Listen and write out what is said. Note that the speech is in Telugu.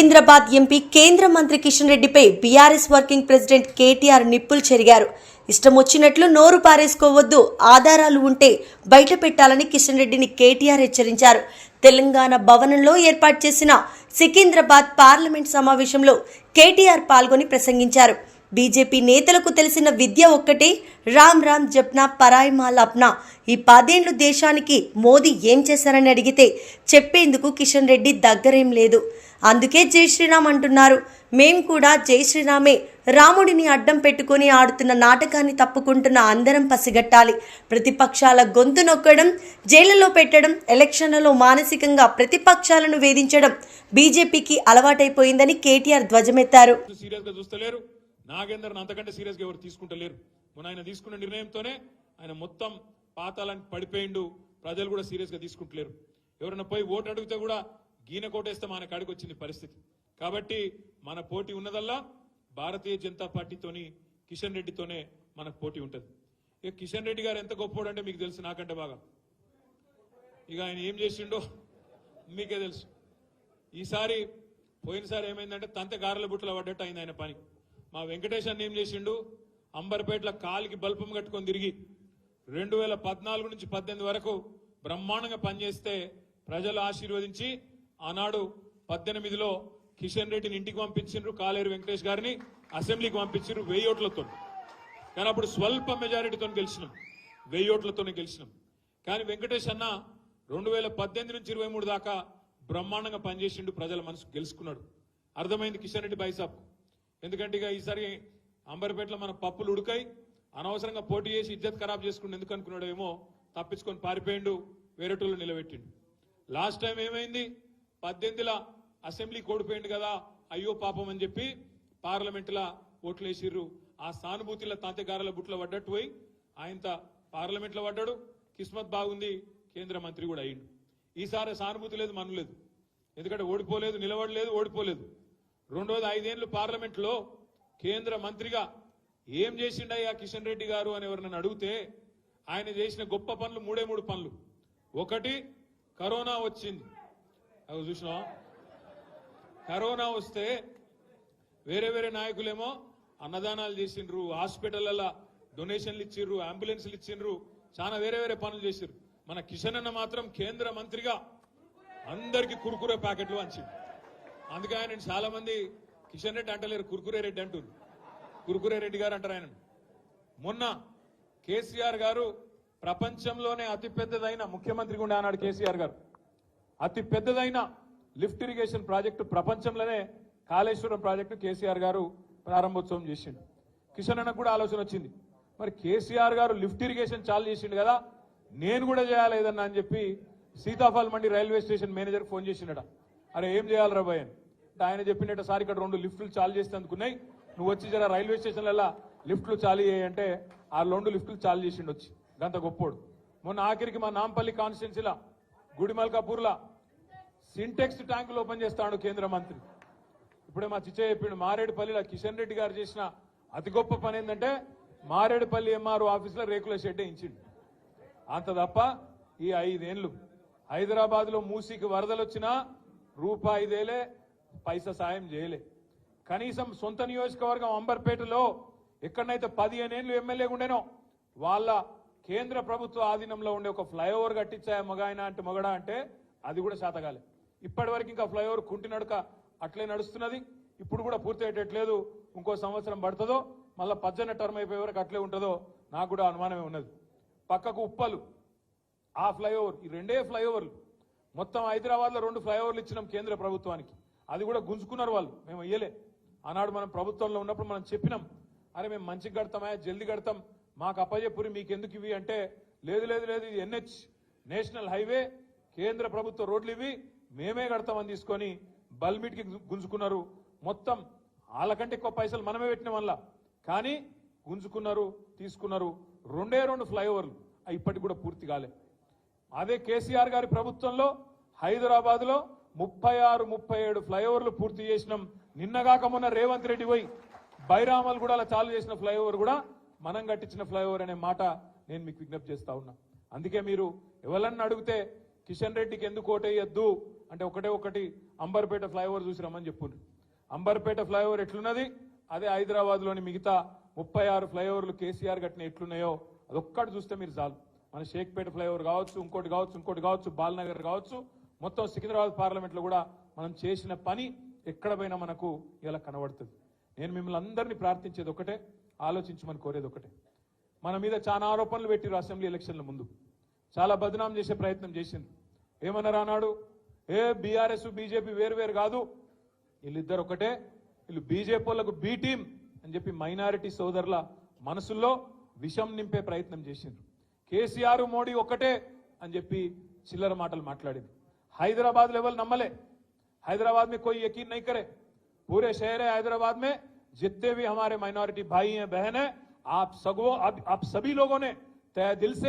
సికింద్రాబాద్ ఎంపీ కేంద్ర మంత్రి కిషన్ రెడ్డిపై బీఆర్ఎస్ వర్కింగ్ ప్రెసిడెంట్ కేటీఆర్ నిప్పులు చెరిగారు. ఇష్టం వచ్చినట్లు నోరు పారేసుకోవద్దు ఆధారాలు ఉంటే బయట పెట్టాలని కిషన్ రెడ్డిని కేటీఆర్ హెచ్చరించారు. తెలంగాణ భవనంలో ఏర్పాటు చేసిన సికింద్రాబాద్ పార్లమెంట్ సమావేశంలో కేటీఆర్ పాల్గొని ప్రసంగించారు. బీజేపీ నేతలకు తెలిసిన విద్య ఒక్కటే. రామ్ రామ్ జప్నా పరాయ్ మాల్ అప్నా ఈ పదేండ్లు దేశానికి మోదీ ఏం చేశారని అడిగితే చెప్పేందుకు కిషన్ రెడ్డి దగ్గరేం లేదు. అందుకే జై శ్రీరామ్ అంటున్నారు. మేం కూడా జై శ్రీరామే. రాముడిని అడ్డం పెట్టుకొని ఆడుతున్న నాటకాన్ని తప్పుకుంటున్న అందరం పసిగట్టాలి. ప్రతిపక్షాల గొంతు నొక్కడం జైళ్ళలో పెట్టడం ఎలక్షన్లలో మానసికంగా ప్రతిపక్షాలను వేధించడం బీజేపీకి అలవాటైపోయిందని కేటీఆర్ ధ్వజమెత్తారు. సీరియస్ అంతకంటే సీరియస్గా ఎవరు తీసుకుంటలేరు. మొన్న ఆయన తీసుకున్న నిర్ణయంతోనే ఆయన మొత్తం పాతాలని పడిపోయిండు. ప్రజలు కూడా సీరియస్గా తీసుకుంటలేరు. ఎవరైనా పోయి ఓటు అడిగితే కూడా గీన కోటేస్తే మన కాడికి వచ్చింది పరిస్థితి. కాబట్టి మన పోటీ ఉన్నదల్లా భారతీయ జనతా పార్టీతోని కిషన్ రెడ్డితోనే మనకు పోటీ ఉంటుంది. ఇక కిషన్ రెడ్డి గారు ఎంత గొప్పోడు అంటే మీకు తెలుసు నాకంటే బాగా. ఇక ఆయన ఏం చేసిండో మీకే తెలుసు. ఈసారి పోయినసారి ఏమైందంటే తంత గారెల బుట్టలు పడ్డట్టు అయింది ఆయన పని. మా వెంకటేష్ అన్న ఏం చేసిండు? అంబర్పేటలో కాలికి బల్పం కట్టుకొని తిరిగి రెండు వేల పద్నాలుగు నుంచి పద్దెనిమిది వరకు బ్రహ్మాండంగా పనిచేస్తే ప్రజలు ఆశీర్వదించి ఆనాడు పద్దెనిమిదిలో కిషన్ రెడ్డిని ఇంటికి పంపించిండ్రు కాలేరు వెంకటేష్ గారిని అసెంబ్లీకి పంపించిండ్రు వెయ్యి ఓట్లతో. కానీ అప్పుడు స్వల్ప మెజారిటీతో గెలిచినాం. వెయ్యి ఓట్లతోనే గెలిచినాం. కానీ వెంకటేష్ అన్న రెండు వేల పద్దెనిమిది నుంచి ఇరవై మూడు దాకా బ్రహ్మాండంగా పనిచేసిండు ప్రజల మనసు గెలుచుకున్నాడు. అర్థమైంది కిషన్ రెడ్డి బైసాబ్ ఎందుకంటే ఇక ఈసారి అంబర్పేటలో మన పప్పులు ఉడకాయి అనవసరంగా పోటీ చేసి ఇజ్జత్ ఖరాబ్ చేసుకుని ఎందుకు అనుకున్నాడేమో తప్పించుకొని పారిపోయిండు వేరేటోళ్ళు నిలబెట్టిండు. లాస్ట్ టైం ఏమైంది? పద్దెనిమిదిల అసెంబ్లీ కోడిపోయిండు కదా అయ్యో పాపం అని చెప్పి పార్లమెంటులా ఓట్లు వేసిర్రు. ఆ సానుభూతిలో తాతగారుల బుట్లో పడ్డట్టు పోయి ఆయనత పార్లమెంట్లో పడ్డాడు. కిస్మత్ బాగుంది కేంద్ర మంత్రి కూడా అయ్యిండు. ఈసారి సానుభూతి లేదు మను లేదు. ఎందుకంటే ఓడిపోలేదు నిలబడలేదు ఓడిపోలేదు. రెండోది ఐదేళ్ళు పార్లమెంట్లో కేంద్ర మంత్రిగా ఏం చేసిండయ్యా కిషన్ రెడ్డి గారు అని ఎవరినైనా అడిగితే ఆయన చేసిన గొప్ప పనులు మూడే మూడు పనులు. ఒకటి కరోనా వచ్చింది. అవి చూసినా కరోనా వస్తే వేరే వేరే నాయకులేమో అన్నదానాలు చేసిండ్రు హాస్పిటల్ల డొనేషన్లు ఇచ్చిండ్రు అంబులెన్స్లు ఇచ్చిండ్రు చాలా వేరే వేరే పనులు చేసిండ్రు మన కిషన్ అన్న మాత్రం కేంద్ర మంత్రిగా అందరికి కురుకురే ప్యాకెట్లు అంచింది అందుకే ఆయన చాలా మంది కిషన్ రెడ్డి అంటలేరు కురుకురే రెడ్డి అంటున్నారు కురుకురే రెడ్డి గారు అంటారు ఆయన మొన్న కేసీఆర్ గారు ప్రపంచంలోనే అతి పెద్దదైన ముఖ్యమంత్రి ఉండే ఆనాడు కేసీఆర్ గారు. అతి పెద్దదైన లిఫ్ట్ ఇరిగేషన్ ప్రాజెక్టు ప్రపంచంలోనే కాళేశ్వరం ప్రాజెక్టు కేసీఆర్ గారు ప్రారంభోత్సవం చేసిండు. కిషన్ అన్నకు కూడా ఆలోచన వచ్చింది. మరి కేసీఆర్ గారు లిఫ్ట్ ఇరిగేషన్ చాలు చేసిండు కదా నేను కూడా చేయాలి ఏదన్నా అని చెప్పి Sitaphal Mandi railway station manager phone చేసిండట. అరే ఏం చేయాలి రా అని ఆయన చెప్పినట్టు సార్ ఇక్కడ రెండు లిఫ్ట్లు చాలు చేస్తే అందుకున్నాయి నువ్వు వచ్చి జర రైల్వే స్టేషన్లలో లిఫ్ట్లు చాలు చేయంటే ఆ రెండు లిఫ్ట్లు చాలు చేసిండు వచ్చి గంత గొప్పోడు. మొన్న ఆఖరికి మా నాంపల్లి కాన్స్టిట్యున్సీలా గుడిమల్కాపూర్లా సింటెక్స్ ట్యాంకులు ఓపెన్ చేస్తాడు కేంద్ర మంత్రి. ఇప్పుడే మా చిచ్చయ్య చెప్పిండు మారేడుపల్లిలో కిషన్ రెడ్డి గారు చేసిన అతి గొప్ప పని ఏంటంటే మారేడుపల్లి ఎంఆర్ఓ ఆఫీస్లో రేకుల షెడ్ వేయించిండు. అంత తప్ప ఈ ఐదేళ్ళు హైదరాబాద్లో మూసీకి వరదలు వచ్చినా రూపాయిదేలే పైసా సాయం చేయలే. కనీసం సొంత నియోజకవర్గం అంబర్పేటలో ఎక్కడనైతే పదిహేను ఏళ్ళు ఎమ్మెల్యేగా ఉండేనో వాళ్ళ కేంద్ర ప్రభుత్వ ఆధీనంలో ఉండే ఒక ఫ్లైఓవర్ కట్టించాయా మగాయన అంటే మొగడా అంటే అది కూడా శాతగాలే. ఇప్పటి వరకు ఇంకా ఫ్లైఓవర్ కుంటి నడక అట్లే నడుస్తున్నది. ఇప్పుడు కూడా పూర్తి అయ్యేటట్లేదు ఇంకో సంవత్సరం పడుతుందో మళ్ళీ పద్దెన టర్మ్ అయిపోయే వరకు అట్లే ఉంటుందో నాకు కూడా అనుమానమే ఉన్నది. పక్కకు ఉప్పలు ఆ ఫ్లైఓవర్ ఈ రెండే ఫ్లైఓవర్లు. మొత్తం హైదరాబాద్లో రెండు ఫ్లైఓవర్లు ఇచ్చినాం కేంద్ర ప్రభుత్వానికి. అది కూడా గుంజుకున్నారు వాళ్ళు. మేము ఇయ్యలే ఆనాడు మనం ప్రభుత్వంలో ఉన్నప్పుడు మనం చెప్పినాం అరే మేము మంచిగా కడతామా? జల్దీ కడతాం. మాకు అప్పజెప్పురి మీకు ఎందుకు ఇవి? అంటే లేదు లేదు లేదు ఇది ఎన్హెచ్ నేషనల్ హైవే కేంద్ర ప్రభుత్వ రోడ్లు ఇవి మేమే కడతామని తీసుకొని బల్మిట్కి గుంజుకున్నారు. మొత్తం వాళ్ళకంటే ఎక్కువ పైసలు మనమే పెట్టిన వల్ల కానీ గుంజుకున్నారు తీసుకున్నారు. రెండే రెండు ఫ్లైఓవర్లు. ఇప్పటికి కూడా పూర్తి కాలే. అదే కేసీఆర్ గారి ప్రభుత్వంలో హైదరాబాద్లో ముప్పై ఆరు ముప్పై ఏడు ఫ్లైఓవర్లు పూర్తి చేసినాం. నిన్నగాక మొన్న రేవంత్ రెడ్డి పోయి బైరామల్ కూడా అలా చాలు చేసిన ఫ్లైఓవర్ కూడా మనం కట్టించిన ఫ్లైఓవర్ అనే మాట నేను మీకు విజ్ఞప్తి చేస్తా ఉన్నా. అందుకే మీరు ఎవరన్నా అడిగితే కిషన్ రెడ్డికి ఎందుకు ఓటేయద్దు అంటే ఒకటే ఒకటి అంబర్పేట ఫ్లైఓవర్ చూసి రమ్మని చెప్పుండ్రు. అంబర్పేట ఫ్లైఓవర్ ఎట్లున్నది? అదే హైదరాబాద్లోని మిగతా ముప్పై ఆరు ఫ్లైఓవర్లు కేసీఆర్ కట్టిన ఎట్లున్నాయో అదొక్కటి చూస్తే మీరు చాలు. మన షేక్పేట ఫ్లైఓవర్ కావచ్చు ఇంకోటి కావచ్చు ఇంకోటి కావచ్చు బాల్నగర్ కావచ్చు మొత్తం సికింద్రాబాద్ పార్లమెంట్లో కూడా మనం చేసిన పని ఎక్కడ పోయినా మనకు ఇలా కనబడుతుంది. నేను మిమ్మల్ని అందరినీ ప్రార్థించేది ఒకటే ఆలోచించమని కోరేది ఒకటే. మన మీద చాలా ఆరోపణలు పెట్టిరు అసెంబ్లీ ఎలక్షన్ల ముందు. చాలా బదనాం చేసే ప్రయత్నం చేసింది. ఏమన్నారు అన్నాడు ఏ బీఆర్ఎస్ బీజేపీ వేరు వేరు కాదు. వీళ్ళిద్దరు ఒకటే వీళ్ళు బీజేపీ వాళ్ళకు బీ టీం అని చెప్పి మైనారిటీ సోదరుల మనసుల్లో విషం నింపే ప్రయత్నం చేసిండ్రు. కేసీఆర్ మోడీ ఒకటే అని చెప్పి చిల్లర మాటలు మాట్లాడింది. हैदराबाद लेवल नमले हैदराबाद में कोई यकीन नहीं करे। पूरे शहर है हैदराबाद में, जितने भी हमारे माइनॉरिटी भाई हैं, बहन हैं, आप सगो अब आप सभी लोगों ने तय दिल से